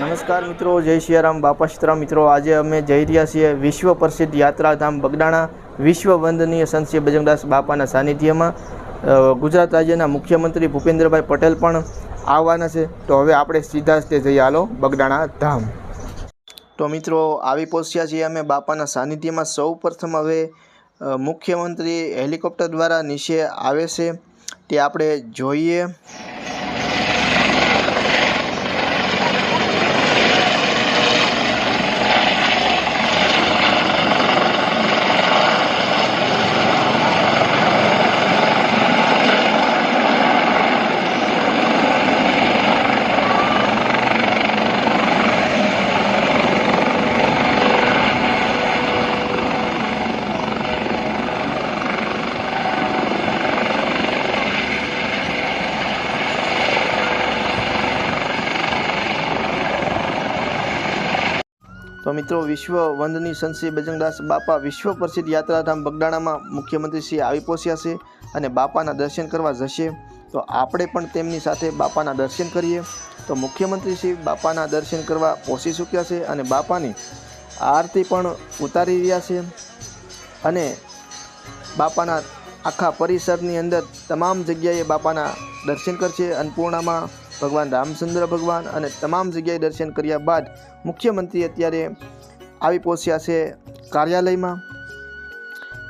નમસ્કાર મિત્રો, જય સિયારામ બાપા સીતરામ મિત્રો, આજે અમે જઈ રહ્યા છીએ વિશ્વ પ્રસિદ્ધ યાત્રાધામ બગડાણા વિશ્વ વંદનીય સંત બજરંગદાસ બાપાના સાનિધ્યમાં. ગુજરાત રાજ્યના મુખ્યમંત્રી ભૂપેન્દ્રભાઈ પટેલ પણ આવવાના છે. તો હવે આપણે સીધા જ તે જઈએ હાલો બગડાણા ધામ. તો મિત્રો, આવી પહોંચ્યા છીએ અમે બાપાના સાનિધ્યમાં. સૌ હવે મુખ્યમંત્રી હેલિકોપ્ટર દ્વારા નીચે આવે છે. તે આપણે જોઈએ. તો મિત્રો, વિશ્વ વંદની સંશ્રી બજરંગદાસ બાપા વિશ્વ પ્રસિદ્ધ યાત્રાધામ બગડાણામાં મુખ્યમંત્રી શ્રી આવી પહોંચ્યા છે અને બાપાના દર્શન કરવા જશે. તો આપણે પણ તેમની સાથે બાપાના દર્શન કરીએ. તો મુખ્યમંત્રી શ્રી બાપાના દર્શન કરવા પહોંચી ચૂક્યા છે અને બાપાની આરતી પણ ઉતારી રહ્યા છે. અને બાપાના આખા પરિસરની અંદર તમામ જગ્યાએ બાપાના દર્શન કરશે. અન્નપૂર્ણામાં ભગવાન રામચંદ્ર ભગવાન અને તમામ જગ્યાએ દર્શન કર્યા બાદ મુખ્યમંત્રી અત્યારે આવી પહોંચ્યા છે કાર્યાલયમાં.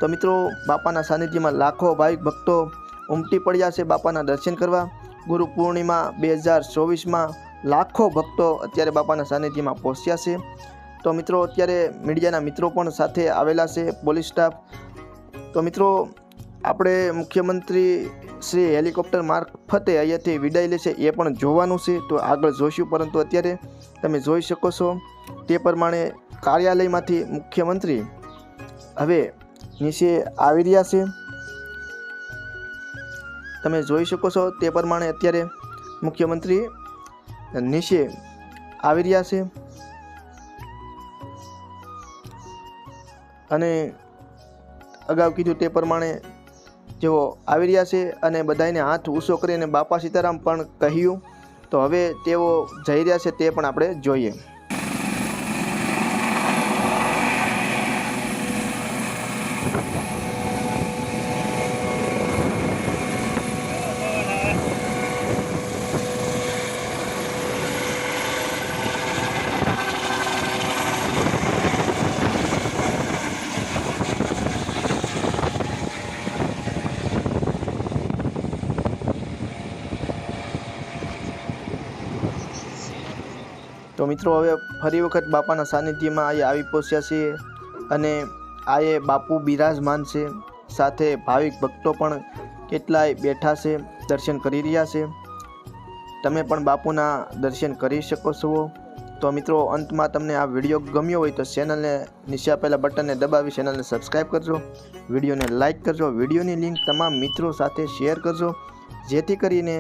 તો મિત્રો, બાપાના સાનિધ્યમાં લાખો ભાવિક ભક્તો ઉમટી પડ્યા છે બાપાના દર્શન કરવા. ગુરુ પૂર્ણિમા બે હજાર ચોવીસમાં લાખો ભક્તો અત્યારે બાપાના સાનિધ્યમાં પહોંચ્યા છે. તો મિત્રો, અત્યારે મીડિયાના મિત્રો પણ સાથે આવેલા છે, પોલીસ સ્ટાફ. તો મિત્રો આપણે મુખ્યમંત્રી શ્રી હેલિકોપ્ટર મારફતે અહીંયાથી વિદાય લેશે એ પણ જોવાનું છે, તો આગળ જોઈશું. પરંતુ અત્યારે તમે જોઈ શકો છો, તે પ્રમાણે કાર્યાલયમાંથી મુખ્યમંત્રી હવે નીચે આવી રહ્યા છે. તમે જોઈ શકો છો, તે પ્રમાણે અત્યારે મુખ્યમંત્રી નીચે આવી રહ્યા છે. અને અગાઉ કીધું તે પ્રમાણે જેઓ આવી રહ્યા છે અને બધાને હાથ ઊંચો કરીને બાપા સીતારામ પણ કહ્યું. તો હવે તેઓ જઈ રહ્યા છે તે પણ આપણે જોઈએ. તો મિત્રો, હવે ફરી વખત બાપાના સાનિધ્યમાં અહીં આવી પહોંચ્યા છીએ અને આયે બાપુ બિરાજમાન છે. સાથે ભાવિક ભક્તો પણ કેટલાય બેઠા છે, દર્શન કરી રહ્યા છે. તમે પણ બાપુના દર્શન કરી શકો છો. તો મિત્રો, અંતમાં તમને આ વીડિયો ગમ્યો હોય તો ચેનલને નીચે આપેલા બટનને દબાવી ચેનલને સબસ્ક્રાઈબ કરજો. વિડીયોને લાઇક કરજો. વિડીયોની લિંક તમામ મિત્રો સાથે શેર કરજો. જેથી કરીને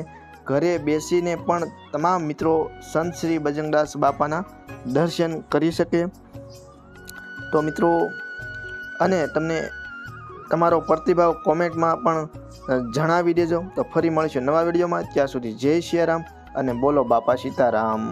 ઘરે બેસીને પણ તમામ મિત્રો સંત શ્રી બજરંગદાસ બાપાના દર્શન કરી શકે. તો મિત્રો, અને તમને તમારો પ્રતિભાવ કોમેન્ટમાં પણ જણાવી દેજો. તો ફરી મળીશું નવા વિડીયોમાં. ત્યાં સુધી જય સિયારામ અને બોલો બાપા સીતારામ.